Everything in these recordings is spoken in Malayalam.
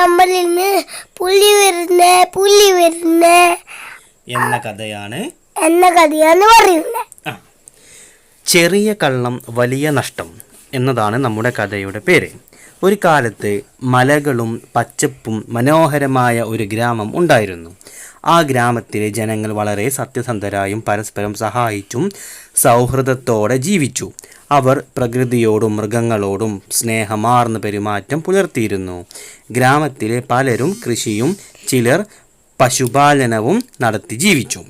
നമ്മളിന്ന് പുലി വരുന്നേ പുലി വരുന്നേ. എന്ന കഥയാണ്. എന്ന കഥയാണ് പറയുന്നത് ചെറിയ കള്ളം വലിയ നഷ്ടം എന്നതാണ് നമ്മുടെ കഥയുടെ പേര്. ഒരു കാലത്ത് മലകളും പച്ചപ്പും മനോഹരമായ ഒരു ഗ്രാമം ഉണ്ടായിരുന്നു. ആ ഗ്രാമത്തിലെ ജനങ്ങൾ വളരെ സത്യസന്ധരായും പരസ്പരം സഹായിച്ചും സൗഹൃദത്തോടെ ജീവിച്ചു. അവർ പ്രകൃതിയോടും മൃഗങ്ങളോടും സ്നേഹമാർന്ന പെരുമാറ്റം പുലർത്തിയിരുന്നു. ഗ്രാമത്തിലെ പലരും കൃഷിയും ചിലർ പശുപാലനവും നടത്തി ജീവിച്ചു.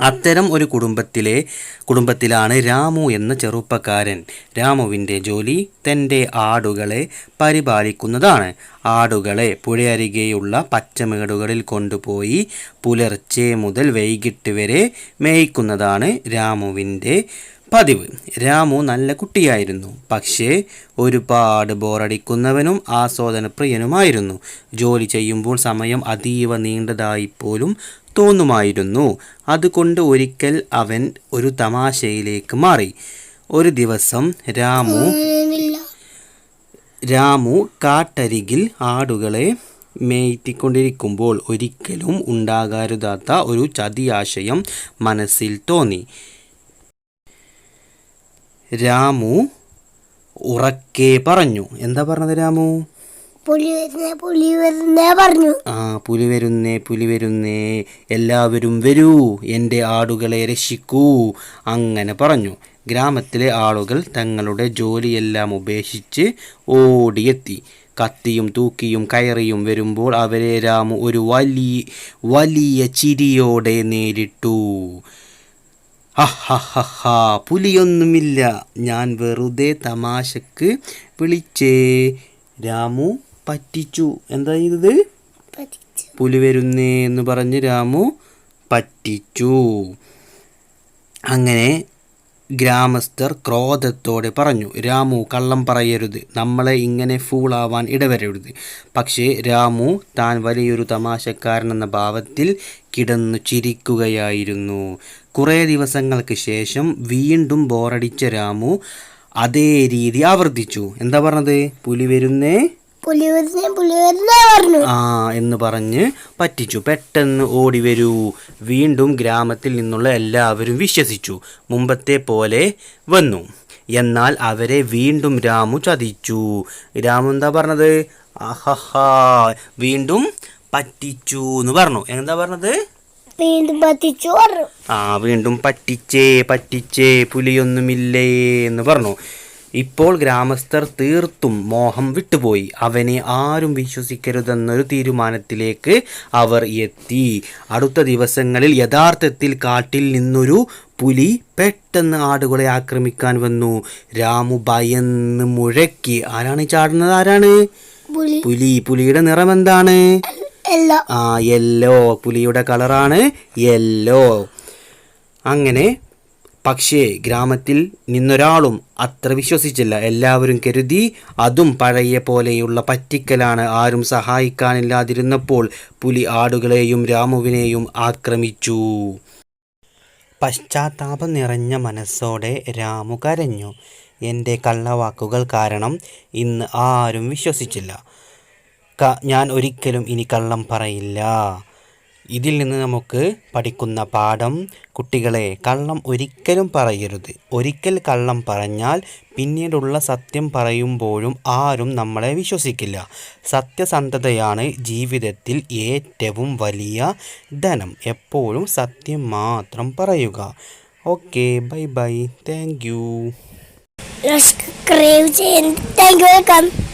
അത്തരം ഒരു കുടുംബത്തിലെ കുടുംബത്തിലാണ് രാമു എന്ന ചെറുപ്പക്കാരൻ രാമുവിന്റെ ജോലി തന്റെ ആടുകളെ പരിപാലിക്കുന്നതാണ്. ആടുകളെ പുഴയരികെയുള്ള പച്ചമേടുകളിൽ കൊണ്ടുപോയി പുലർച്ചെ മുതൽ വൈകിട്ട് വരെ മേയ്ക്കുന്നതാണ് രാമുവിന്റെ പതിവ്. രാമു നല്ല കുട്ടിയായിരുന്നു. പക്ഷേ ഒരുപാട് ബോറടിക്കുന്നവനും ആസ്വാദനപ്രിയനുമായിരുന്നു. ജോലി ചെയ്യുമ്പോൾ സമയം അതീവ നീണ്ടതായി പോലും തോന്നുമായിരുന്നു. അതുകൊണ്ട് ഒരിക്കൽ അവൻ ഒരു തമാശയിലേക്ക് മാറി. ഒരു ദിവസം രാമു രാമു കാട്ടരികിൽ ആടുകളെ മേയ്റ്റിക്കൊണ്ടിരിക്കുമ്പോൾ ഒരിക്കലും ഉണ്ടാകരുതാത്ത ഒരു ചതിയാശയം മനസ്സിൽ തോന്നി. രാമു ഉറക്കെ പറഞ്ഞു. എന്താ പറഞ്ഞത് രാമു? പുലി വരുന്നേ പുലി വരുന്നേ പറഞ്ഞു. ആ പുലി വരുന്നേ പുലി വരുന്നേ എല്ലാവരും വരൂ എന്റെ ആടുകളെ രക്ഷിക്കൂ അങ്ങനെ പറഞ്ഞു. ഗ്രാമത്തിലെ ആളുകൾ തങ്ങളുടെ ജോലിയെല്ലാം ഉപേക്ഷിച്ച് ഓടിയെത്തി. കത്തിയും തൂക്കിയും കയറിയും വരുമ്പോൾ അവരെ രാമു ഒരു വലിയ വലിയ ചിരിയോടെ നേരിട്ടു. ഹാ പുലിയൊന്നുമില്ല. ഞാൻ വെറുതെ തമാശക്ക് വിളിച്ചേ രാമു. പറ്റിച്ചു. എന്താ ചെയ്തത്. പുലി വരുന്നേ എന്ന് പറഞ്ഞ് രാമു പറ്റിച്ചു. അങ്ങനെ ഗ്രാമസ്ഥർ ക്രോധത്തോടെ പറഞ്ഞു രാമു കള്ളം പറയരുത്. നമ്മളെ ഇങ്ങനെ ഫൂളാവാൻ ഇടവരരുത്. പക്ഷേ രാമു താൻ വലിയൊരു തമാശക്കാരനെന്ന ഭാവത്തിൽ കിടന്നു ചിരിക്കുകയായിരുന്നു. കുറേ ദിവസങ്ങൾക്ക് ശേഷം വീണ്ടും ബോറടിച്ച രാമു അതേ രീതി ആവർത്തിച്ചു. എന്താ പറഞ്ഞത്? പുലി വരുന്നേ പറഞ്ഞു. ആ എന്ന് പറഞ്ഞ് പറ്റിച്ചു. പെട്ടെന്ന് ഓടി വരൂ. വീണ്ടും ഗ്രാമത്തിൽ നിന്നുള്ള എല്ലാവരും വിശ്വസിച്ചു. മുമ്പത്തെ പോലെ വന്നു. എന്നാൽ അവരെ വീണ്ടും രാമു ചതിച്ചു. രാമു എന്താ പറഞ്ഞത്? അഹഹാ വീണ്ടും പറ്റിച്ചു എന്ന് പറഞ്ഞു. എന്താ പറഞ്ഞത്? വീണ്ടും പറ്റിച്ചു ആ വീണ്ടും പറ്റിച്ചേ പറ്റിച്ചേ പുലിയൊന്നുമില്ലേ എന്ന് പറഞ്ഞു. ഇപ്പോൾ ഗ്രാമസ്ഥർ തീർത്തും മോഹം വിട്ടുപോയി. അവനെ ആരും വിശ്വസിക്കരുതെന്നൊരു തീരുമാനത്തിലേക്ക് അവർ എത്തി. അടുത്ത ദിവസങ്ങളിൽ യഥാർത്ഥത്തിൽ കാട്ടിൽ നിന്നൊരു പുലി പെട്ടെന്ന് ആടുകളെ ആക്രമിക്കാൻ വന്നു. രാമു ഭയന്ന് മുഴക്കി. ആരാണ് ചാടുന്നത്? ആരാണ്? പുലി. പുലി. പുലിയുടെ നിറം എന്താണ്? ആ യെല്ലോ. പുലിയുടെ കളറാണ് യെല്ലോ. അങ്ങനെ പക്ഷേ ഗ്രാമത്തിൽ നിന്നൊരാളും അത്ര വിശ്വസിച്ചില്ല. എല്ലാവരും കരുതി അതും പഴയ പോലെയുള്ള പറ്റിക്കലാണ്. ആരും സഹായിക്കാനില്ലാതിരുന്നപ്പോൾ പുലി ആടുകളെയും രാമുവിനെയും ആക്രമിച്ചു. പശ്ചാത്താപം നിറഞ്ഞ മനസ്സോടെ രാമു കരഞ്ഞു. എന്റെ കള്ളവാക്കുകൾ കാരണം ഇന്ന് ആരും വിശ്വസിച്ചില്ല. ഞാൻ ഒരിക്കലും ഇനി കള്ളം പറയില്ല. ഇതിൽ നിന്ന് നമുക്ക് പഠിക്കുന്ന പാഠം കുട്ടികളെ കള്ളം ഒരിക്കലും പറയരുത്. ഒരിക്കൽ കള്ളം പറഞ്ഞാൽ പിന്നീടുള്ള സത്യം പറയുമ്പോഴും ആരും നമ്മളെ വിശ്വസിക്കില്ല. സത്യസന്ധതയാണ് ജീവിതത്തിൽ ഏറ്റവും വലിയ ധനം. എപ്പോഴും സത്യം മാത്രം പറയുക. Okay bye bye. Thank you. Subscribe ചെയ്യാൻ. Thank you. വെൽക്കം.